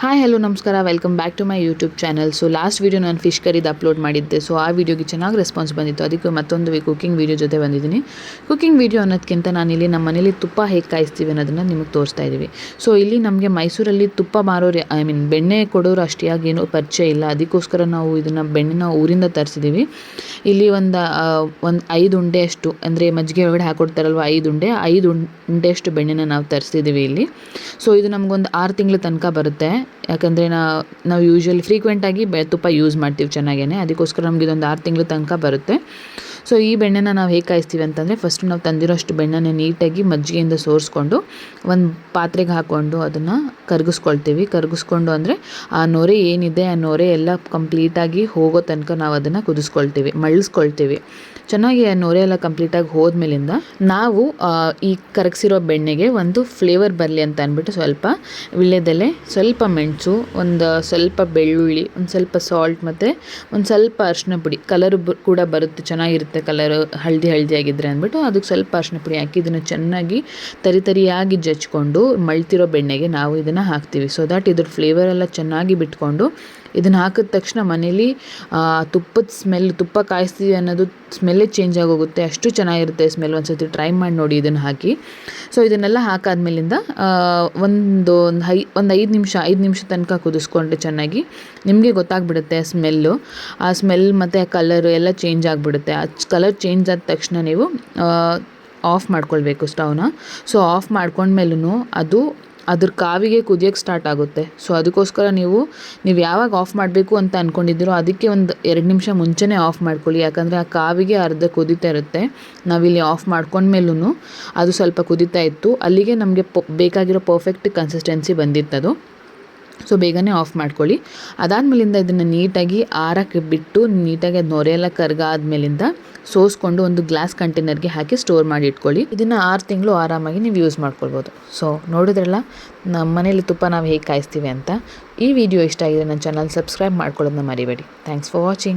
Hi hello ನಮಸ್ಕಾರ. Welcome back to my YouTube channel so last video ನಾನು fish ಕರಿದು upload ಮಾಡಿದ್ದೆ. So ಆ ವಿಡಿಯೋಗೆ ಚೆನ್ನಾಗಿ ರೆಸ್ಪಾನ್ಸ್ ಬಂದಿತ್ತು. ಅದಕ್ಕೆ ಮತ್ತೊಂದು ಕುಕಿಂಗ್ ವೀಡಿಯೋ ಜೊತೆ ಬಂದಿದ್ದೀನಿ. ಕುಕಿಂಗ್ ವೀಡಿಯೋ ಅನ್ನೋದಕ್ಕಿಂತ ನಾನಿಲ್ಲಿ ನಮ್ಮ ಮನೇಲಿ ತುಪ್ಪ ಹೇಗೆ ಕಾಯಿಸ್ತೀವಿ ಅನ್ನೋದನ್ನು ನಿಮಗೆ ತೋರಿಸ್ತಾ ಇದ್ದೀವಿ. ಸೊ ಇಲ್ಲಿ ನಮಗೆ ಮೈಸೂರಲ್ಲಿ ತುಪ್ಪ ಮಾರೋರು ಐ ಮೀನ್ ಬೆಣ್ಣೆ ಕೊಡೋರು ಅಷ್ಟಿಯಾಗಿ ಏನೂ ಪರಿಚಯ ಇಲ್ಲ. ಅದಕ್ಕೋಸ್ಕರ ನಾವು ಇದನ್ನು ಬೆಣ್ಣೆನ ಊರಿಂದ ತರಿಸಿದ್ದೀವಿ ಇಲ್ಲಿ ಒಂದು ಒಂದು ಐದು ಉಂಡೆಯಷ್ಟು, ಅಂದರೆ ಮಜ್ಜಿಗೆ ಒಳಗಡೆ ಹಾಕೊಡ್ತಾರಲ್ವ ಐದು ಉಂಡೆ, ಐದು ಉಂಡೆಯಷ್ಟು ಬೆಣ್ಣೆನ ನಾವು ತರಿಸಿದ್ದೀವಿ ಇಲ್ಲಿ. ಸೊ ಇದು ನಮಗೊಂದು ಆರು ತಿಂಗಳ ತನಕ ಬರುತ್ತೆ. ಯಾಕಂದರೆ ನಾ, ನಾವು ಯೂಶ್ವಲಿ ಫ್ರೀಕ್ವೆಂಟಾಗಿ ಬೆ, ತುಪ್ಪ ಯೂಸ್ ಮಾಡ್ತೀವಿ ಚೆನ್ನಾಗೇ ಅದಕ್ಕೋಸ್ಕರ ನಮ್ಗೆ ಇದೊಂದು ಆರು ತಿಂಗಳ ತನಕ ಬರುತ್ತೆ. ಸೊ ಈ ಬೆಣ್ಣೆನ ನಾವು ಹೇಗೆ ಕಾಯಿಸ್ತೀವಿ ಅಂತಂದರೆ ಫಸ್ಟ್ ನಾವು ತಂದಿರೋಷ್ಟು ಬೆಣ್ಣೆನ ನೀಟಾಗಿ ಮಜ್ಜಿಗೆಯಿಂದ ಸೋರಿಸ್ಕೊಂಡು ಒಂದು ಪಾತ್ರೆಗೆ ಹಾಕ್ಕೊಂಡು ಅದನ್ನು ಕರಗಿಸ್ಕೊಳ್ತೀವಿ. ಕರಗಿಸ್ಕೊಂಡು ಅಂದರೆ ಆ ನೊರೆ ಏನಿದೆ, ಆ ನೊರೆ ಎಲ್ಲ ಕಂಪ್ಲೀಟಾಗಿ ಹೋಗೋ ತನಕ ನಾವು ಅದನ್ನು ಕುದಿಸ್ಕೊಳ್ತೀವಿ ಮಳ್ಳಿಸ್ಕೊಳ್ತೀವಿ ಚೆನ್ನಾಗಿ ಆ ನೊರೆ ಎಲ್ಲ ಕಂಪ್ಲೀಟಾಗಿ ಹೋದ್ಮೇಲಿಂದ ನಾವು ಈ ಕರಗಿಸಿರೋ ಬೆಣ್ಣೆಗೆ ಒಂದು ಫ್ಲೇವರ್ ಬರಲಿ ಅಂತ ಅಂದ್ಬಿಟ್ಟು ಸ್ವಲ್ಪ ವಿಳ್ಯದೆಲೆ, ಸ್ವಲ್ಪ ಮೆಣಸು, ಒಂದು ಸ್ವಲ್ಪ ಬೆಳ್ಳುಳ್ಳಿ, ಒಂದು ಸ್ವಲ್ಪ ಸಾಲ್ಟ್ ಮತ್ತು ಒಂದು ಸ್ವಲ್ಪ ಅರಿಶಿನ ಪುಡಿ. ಕಲರ್ ಕೂಡ ಬರುತ್ತೆ, ಚೆನ್ನಾಗಿರುತ್ತೆ ಕಲರ್ ಹಳದಿ ಹಳದಿ ಆಗಿದ್ರೆ ಅಂದ್ಬಿಟ್ಟು ಅದಕ್ಕೆ ಸ್ವಲ್ಪ ಅರಿಶಿನ ಪುಡಿ ಹಾಕಿ ಇದನ್ನು ಚೆನ್ನಾಗಿ ತರಿತರಿಯಾಗಿ ಜಜ್ಕೊಂಡು ಮಳ್ತಿರೋ ಬೆಣ್ಣೆಗೆ ನಾವು ಇದನ್ನು ಹಾಕ್ತೀವಿ. ಸೊ ದ್ಯಾಟ್ ಇದ್ರ ಫ್ಲೇವರೆಲ್ಲ ಚೆನ್ನಾಗಿ ಬಿಟ್ಕೊಂಡು ಇದನ್ನು ಹಾಕಿದ ತಕ್ಷಣ ಮನೇಲಿ ತುಪ್ಪದ ಸ್ಮೆಲ್ ತುಪ್ಪ ಕಾಯಿಸ್ತೀವಿ ಅನ್ನೋದು ಸ್ಮೆಲ್ಲೇ ಚೇಂಜ್ ಆಗೋಗುತ್ತೆ. ಅಷ್ಟು ಚೆನ್ನಾಗಿರುತ್ತೆ ಸ್ಮೆಲ್ ಒಂದು ಸರ್ತಿ ಟ್ರೈ ಮಾಡಿ ನೋಡಿ ಇದನ್ನು ಹಾಕಿ. ಸೊ ಇದನ್ನೆಲ್ಲ ಹಾಕಾದ್ಮೇಲಿಂದ ಒಂದು ಒಂದು ಹೈ, ಒಂದು ಐದು ನಿಮಿಷ ಐದು ನಿಮಿಷ ತನಕ ಕುದಿಸ್ಕೊಂಡ್ರೆ ಚೆನ್ನಾಗಿ ನಿಮಗೆ ಗೊತ್ತಾಗ್ಬಿಡುತ್ತೆ ಸ್ಮೆಲ್ಲು ಆ ಸ್ಮೆಲ್ ಮತ್ತು ಆ ಕಲರು ಎಲ್ಲ ಚೇಂಜ್ ಆಗಿಬಿಡುತ್ತೆ. ಆ ಕಲರ್ ಚೇಂಜ್ ಆದ ತಕ್ಷಣ ನೀವು ಆಫ್ ಮಾಡ್ಕೊಳ್ಬೇಕು ಸ್ಟವ್ನ ಸೊ ಆಫ್ ಮಾಡ್ಕೊಂಡ್ಮೇಲೂ ಅದು ಅದ್ರ ಕಾವಿಗೆ ಕುದಿಯೋಕ್ಕೆ ಸ್ಟಾರ್ಟ್ ಆಗುತ್ತೆ. ಸೊ ಅದಕ್ಕೋಸ್ಕರ ನೀವು ನೀವು ಯಾವಾಗ ಆಫ್ ಮಾಡಬೇಕು ಅಂತ ಅಂದ್ಕೊಂಡಿದ್ದೀರೋ ಅದಕ್ಕೆ ಒಂದು ಎರಡು ನಿಮಿಷ ಮುಂಚೆನೇ ಆಫ್ ಮಾಡ್ಕೊಳ್ಳಿ. ಯಾಕಂದರೆ ಆ ಕಾವಿಗೆ ಅರ್ಧ ಕುದೀತಾ ಇರುತ್ತೆ. ನಾವಿಲ್ಲಿ ಆಫ್ ಮಾಡ್ಕೊಂಡ್ಮೇಲೂ ಅದು ಸ್ವಲ್ಪ ಕುದೀತಾ ಇತ್ತು. ಅಲ್ಲಿಗೆ ನಮಗೆ ಪ ಬೇಕಾಗಿರೋ ಪರ್ಫೆಕ್ಟ್ ಕನ್ಸಿಸ್ಟೆನ್ಸಿ ಬಂದಿತ್ತದು. ಸೊ ಬೇಗನೆ ಆಫ್ ಮಾಡ್ಕೊಳ್ಳಿ. ಅದಾದ್ಮೇಲಿಂದ ಇದನ್ನು ನೀಟಾಗಿ ಆರಕ್ಕೆ ಬಿಟ್ಟು ನೀಟಾಗಿ ಅದು ನೊರೆ ಎಲ್ಲ ಕರ್ಗಾದ್ಮೇಲಿಂದ ಸೋಸ್ಕೊಂಡು ಒಂದು ಗ್ಲಾಸ್ ಕಂಟೈನರ್ಗೆ ಹಾಕಿ ಸ್ಟೋರ್ ಮಾಡಿ ಇಟ್ಕೊಳ್ಳಿ. ಇದನ್ನು ಆರು ತಿಂಗಳು ಆರಾಮಾಗಿ ನೀವು ಯೂಸ್ ಮಾಡ್ಕೊಳ್ಬೋದು. ಸೊ ನೋಡಿದ್ರಲ್ಲ ನಮ್ಮ ಮನೇಲಿ ತುಪ್ಪ ನಾವು ಹೇಗೆ ಕಾಯಿಸ್ತೀವಿ ಅಂತ. ಈ ವಿಡಿಯೋ ಇಷ್ಟ ಆಗಿದೆ ನನ್ನ ಚಾನಲ್ ಸಬ್ಸ್ಕ್ರೈಬ್ ಮಾಡ್ಕೊಳ್ಳೋದನ್ನ ಮರಿಬೇಡಿ. Thanks for watching